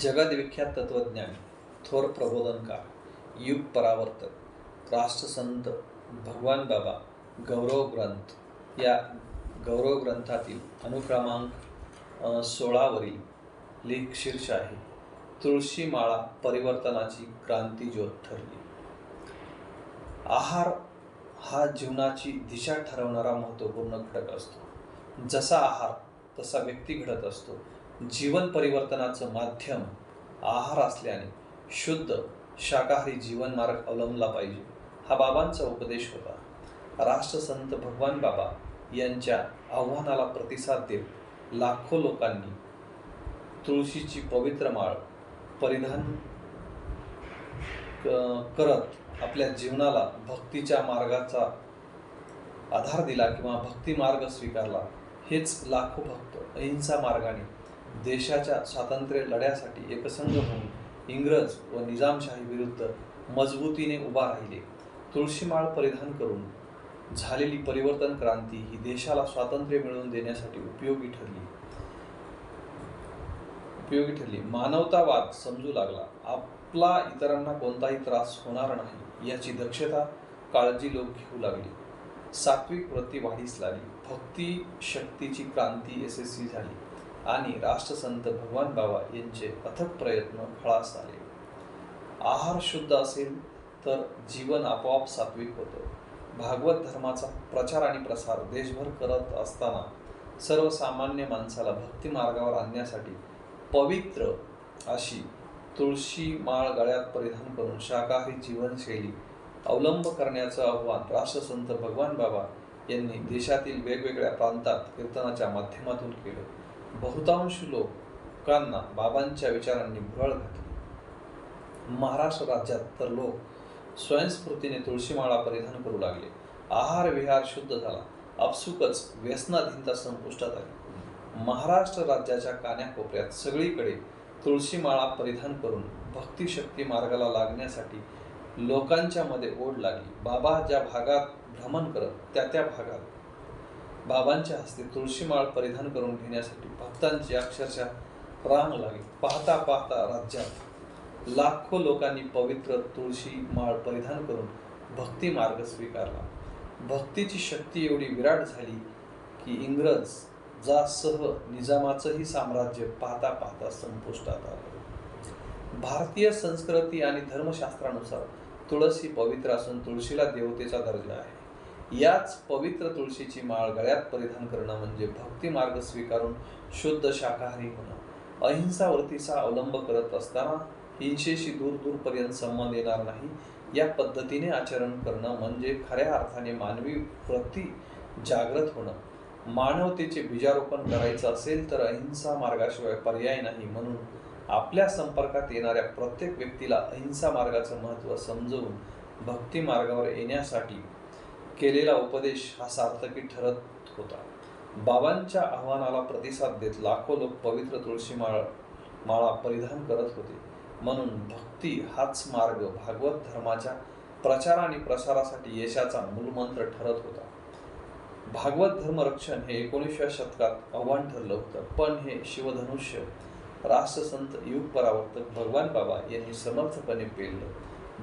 जगदविख्यात तत्वज्ञान थोर प्रबोधनकार युग परावर्तक राष्ट्रसंत भगवान बाबा गौरव ग्रंथ या गौरव ग्रंथातील अनुक्रमांक सोळावरील लेख शीर्ष आहे. तुळशी माळा परिवर्तनाची क्रांती ज्योत ठरली. आहार हा जीवनाची दिशा ठरवणारा महत्त्वपूर्ण घटक असतो. जसा आहार तसा व्यक्ती घडत असतो. जीवन परिवर्तनाचं माध्यम आहार असल्याने शुद्ध शाकाहारी जीवनमार्ग अवलंबला पाहिजे. हा बाबांचा उपदेश होता. राष्ट्रसंत भगवान बाबा यांच्या आव्हानाला प्रतिसाद देत लाखो लोकांनी तुळशीची पवित्र माळ परिधान क- करत आपल्या जीवनाला भक्तीच्या मार्गाचा आधार दिला किंवा भक्ती मार्ग स्वीकारला. हेच लाखो भक्त अहिंसा मार्गाने देशाच्या स्वातंत्र्य लढ्यासाठी एकसंघ होऊन इंग्रज व निजामशाही विरुद्ध मजबूतीने उभा राहिले. तुळशीमाळ परिधान करून झालेली परिवर्तन क्रांती ही देशाला स्वातंत्र्य मिळवून देण्यासाठी उपयोगी ठरली. उपयोगी ठरली. मानवतावाद समजू लागला. आपला इतरांना कोणताही त्रास होणार नाही याची दक्षता काळजी लोक घेऊ लागली. सात्विक वृत्ती वाढीस लागली. भक्ती शक्तीची क्रांती यशस्वी झाली. आणि राष्ट्रसंत भगवान बाबा यांचे अथक प्रयत्न फळास आले. आहार शुद्ध असेल तर जीवन आपोआप सात्विक होतं. भागवत धर्माचा प्रचार आणि प्रसार देशभर करत असताना सर्वसामान्य माणसाला भक्ती मार्गावर आणण्यासाठी पवित्र अशी तुळशी माळ गळ्यात परिधान करून शाकाहारी जीवनशैली अवलंब करण्याचं आव्हान राष्ट्रसंत भगवान बाबा यांनी देशातील वेगवेगळ्या प्रांतात कीर्तनाच्या माध्यमातून केलं. बहुतांश लोकांना बाबांच्या विचारांनी भुरळ घातली. महाराष्ट्र राज्यात तर लोक स्वयंस्फूर्तीने तुळशीमाळा परिधान करू लागले. आहार विहार शुद्ध झाला. अपसुकच व्यसनाधीनता संपुष्टात आली. महाराष्ट्र राज्याच्या कान्याकोपऱ्यात सगळीकडे तुळशीमाळा परिधान करून भक्तिशक्ती मार्गाला लागण्यासाठी लोकांच्या मध्ये ओढ लागली. बाबा ज्या भागात भ्रमण करत त्या त्या भागात बाबांच्या हस्ते तुळशीमाळ परिधान करून घेण्यासाठी भक्तांची अक्षरशः रांग लागली. पाहता पाहता राज्यात लाखो लोकांनी पवित्र तुळशी माळ परिधान करून भक्ती मार्ग स्वीकारला. भक्तीची शक्ती एवढी विराट झाली की इंग्रज जासह निजामाचंही साम्राज्य पाहता पाहता संपुष्टात आलं. भारतीय संस्कृती आणि धर्मशास्त्रानुसार तुळस ही पवित्र असून तुळशीला देवतेचा दर्जा आहे. याच पवित्र तुळशीची माळ गळ्यात परिधान करणं म्हणजे भक्ती मार्ग स्वीकारून शुद्ध शाकाहारी होणं. अहिंसा वृत्तीचा अवलंब करत असताना हिंसेशी दूर दूरपर्यंत संबंध येणार नाही. या पद्धतीने आचरण करणं म्हणजे खऱ्या अर्थाने मानवी वृत्ती जागृत होणं. मानवतेचे बीजारोपण करायचं असेल तर अहिंसा मार्गाशिवाय पर्याय नाही म्हणून आपल्या संपर्कात येणाऱ्या प्रत्येक व्यक्तीला अहिंसा मार्गाचं महत्त्व समजवून भक्ती मार्गावर येण्यासाठी केलेला उपदेश हा सार्थकी ठरत होता. बाबांच्या आव्हानाला प्रतिसाद देत लाखो लोक पवित्र तुळशी माळ माळा परिधान करत होते. म्हणून भक्ती हाच मार्ग भागवत धर्माच्या प्रचार आणि प्रसारासाठी यशाचा मूलमंत्र ठरत होता. भागवत धर्मरक्षण हे एकोणीसव्या शतकात आव्हान ठरलं होतं. पण हे शिवधनुष्य राष्ट्रसंत युग परावर्तक भगवान बाबा यांनी समर्थपणे पेललं.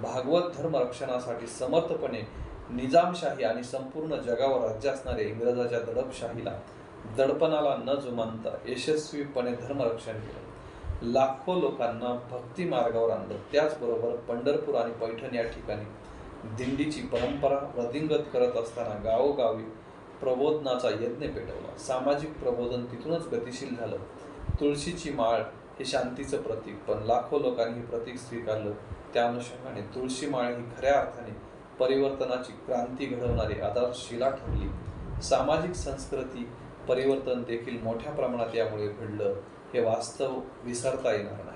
भागवत धर्मरक्षणासाठी समर्थपणे निजामशाही आणि संपूर्ण जगावर राज्य असणाऱ्या इंग्रजाच्या दडपशाहीला दडपणाला न जुमानता यशस्वीपणे धर्मरक्षण केलं. लाखो लोकांना भक्ती मार्गावर आणलं. त्याचबरोबर पंढरपूर आणि पैठण या ठिकाणी दिंडीची परंपरा वृद्धिंगत करत असताना गावोगावी प्रबोधनाचा यज्ञ पेटवला. सामाजिक प्रबोधन तिथूनच गतिशील झालं. तुळशीची माळ हे शांतीचं प्रतीक पण लाखो लोकांनी हे प्रतीक स्वीकारलं. त्या अनुषंगाने तुळशी माळ ही खऱ्या अर्थाने परिवर्तनाची क्रांती घडवणारी आधारशिला ठरली. सामाजिक संस्कृती परिवर्तन देखील मोठ्या प्रमाणात यामुळे घडलं हे वास्तव विसरता येणार नाही.